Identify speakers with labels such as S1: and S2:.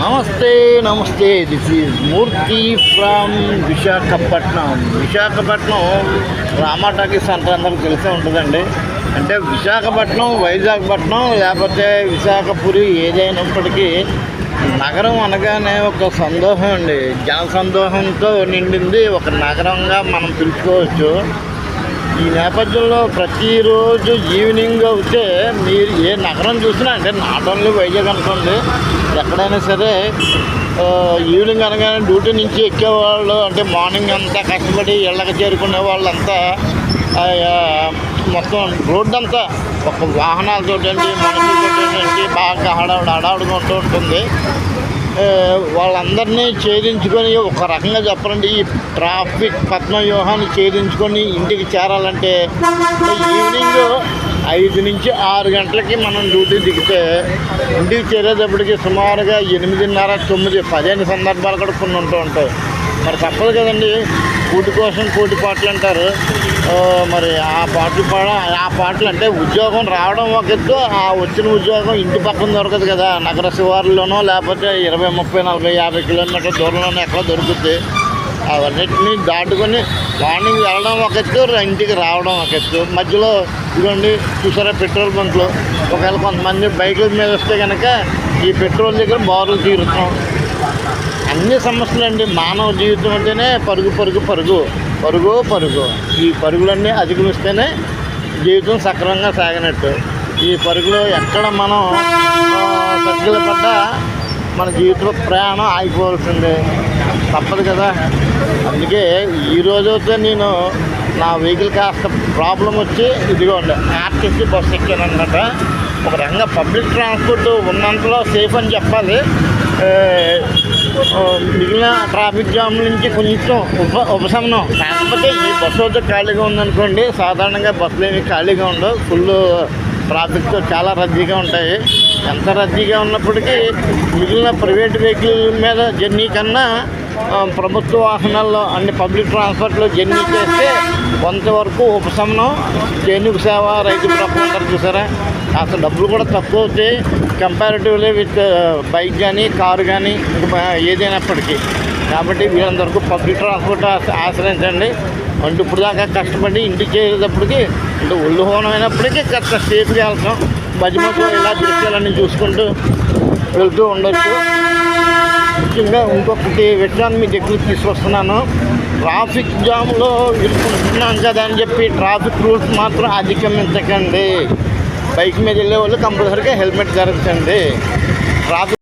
S1: నమస్తే నమస్తే this is Murthy from Visakhapatnam Visakhapatnam Rama centre అందరికి తెలిసే ఉంటుందండి. అంటే విశాఖపట్నం వైజాగ్పట్నం లేకపోతే విశాఖపురి ఏదైనప్పటికీ నగరం అనగానే ఒక సందోహం అండి. జన సందోహంతో నిండింది ఒక నగరంగా మనం పిలుచుకోవచ్చు. ఈ నేపథ్యంలో ప్రతిరోజు ఈవినింగ్ అయితే మీరు ఏ నగరం చూసినా అంటే నాట్ ఓన్లీ వైజాగ్ అనుకోండి ఎక్కడైనా సరే ఈవినింగ్ అనగానే డ్యూటీ నుంచి ఎక్కేవాళ్ళు అంటే మార్నింగ్ అంతా కష్టపడి ఇళ్ళకి చేరుకునే వాళ్ళంతా మొత్తం రోడ్డు అంతా ఒక వాహనాలతో మనుషులతో బాగా హడావుడు హడావుడిగా ఉంటూ ఉంటుంది. వాళ్ళందరినీ ఛేదించుకొని ఒక రకంగా చెప్పాలంటే ఈ ట్రాఫిక్ పద్మవ్యూహాన్ని ఛేదించుకొని ఇంటికి చేరాలంటే ఈవినింగ్ ఐదు నుంచి ఆరు గంటలకి మనం డ్యూటీ దిగితే ఇంటికి చేరేటప్పటికి సుమారుగా ఎనిమిదిన్నర తొమ్మిది పదిహేను సందర్భాలు కూడా కొన్ని ఉంటూ ఉంటాయి. మరి తప్పదు కదండి కూటి కోసం కూటి పాటలు అంటారు. మరి ఆ పాటలు పాడ ఆ పాటలు అంటే ఉద్యోగం రావడం ఒక ఎత్తు ఆ వచ్చిన ఉద్యోగం ఇంటి పక్కన దొరకదు కదా. నగర శివారులోనో లేకపోతే ఇరవై ముప్పై నలభై యాభై కిలోమీటర్ల దూరంలోనో ఎక్కడో దొరుకుద్ది. అవన్నిటిని దాటుకొని మార్నింగ్ వెళ్ళడం ఒక ఎత్తు ఇంటికి రావడం ఒక ఎత్తు. మధ్యలో ఇదిగోండి చూసారా పెట్రోల్ బంక్లు? ఒకవేళ కొంతమంది బైకుల మీద వస్తే కనుక ఈ పెట్రోల్ దగ్గర బారులు తీరుతాం. అన్ని సమస్యలు అండి మానవ జీవితం అంటేనే పరుగు పరుగు పరుగు. పరుగు పరుగు. ఈ పరుగులన్నీ అధిగమిస్తేనే జీవితం సక్రమంగా సాగినట్టు. ఈ పరుగులో ఎక్కడ మనం సజ్జలు పడ్డా మన జీవితంలో ప్రయాణం ఆగిపోవాల్సిందే. తప్పదు కదా. అందుకే ఈ రోజైతే నేను నా వెహికల్ కాస్త ప్రాబ్లం వచ్చి ఇదిగోండి ఆర్టీసీ బస్సు ఎక్కాను అనమాట ఒక రకంగా పబ్లిక్ ట్రాన్స్పోర్ట్ ఉన్నంతలో సేఫ్ అని చెప్పాలి. మిగిలిన ట్రాఫిక్ జామ్ నుంచి కొంచెం ఉప ఉపశమనం. కాకపోతే ఈ బస్సు అయితే ఖాళీగా ఉందనుకోండి సాధారణంగా బస్సులు ఏమి ఖాళీగా ఉండవు. ఫుల్ ట్రాఫిక్తో చాలా రద్దీగా ఉంటాయి. ఎంత రద్దీగా ఉన్నప్పటికీ మిగిలిన ప్రైవేట్ వెహికల్ మీద జర్నీ కన్నా ప్రభుత్వ వాహనాల్లో అన్ని పబ్లిక్ ట్రాన్స్పోర్ట్లో జర్నీ చేస్తే కొంతవరకు ఉపశమనం చేనుకు సేవ రైతు ప్రభుత్వం అంటారు చూసారా? అసలు డబ్బులు కూడా తక్కువ అవుతాయి. కంపారిటివ్లీ విత్ బైక్ కానీ కారు కానీ ఇంకా ఏదైనప్పటికీ. కాబట్టి వీళ్ళందరికీ పబ్లిక్ ట్రాన్స్పోర్ట్ ఆశ్రయించండి. అంటే ఇప్పుడు దాకా కష్టపడి ఇంటికి చేరేటప్పటికి అంటే ఒళ్ళు హోనం అయినప్పటికీ కాస్త సేఫ్గా వెళ్తాం. మధ్య మధ్యలో ఇలా దృశ్యాలన్నీ చూసుకుంటూ వెళ్తూ ఉండొచ్చు. ముఖ్యంగా ఇంకొకటి విషయాన్ని మీ దగ్గరికి తీసుకొస్తున్నాను. ట్రాఫిక్ జామ్లో ఇరుకుంటున్నాం కదా అని చెప్పి ట్రాఫిక్ రూల్స్ మాత్రం అధిగమించకండి. బైక్ మీద వెళ్ళే వాళ్ళు కంపల్సరీగా హెల్మెట్ ధరించండి. ట్రాఫిక్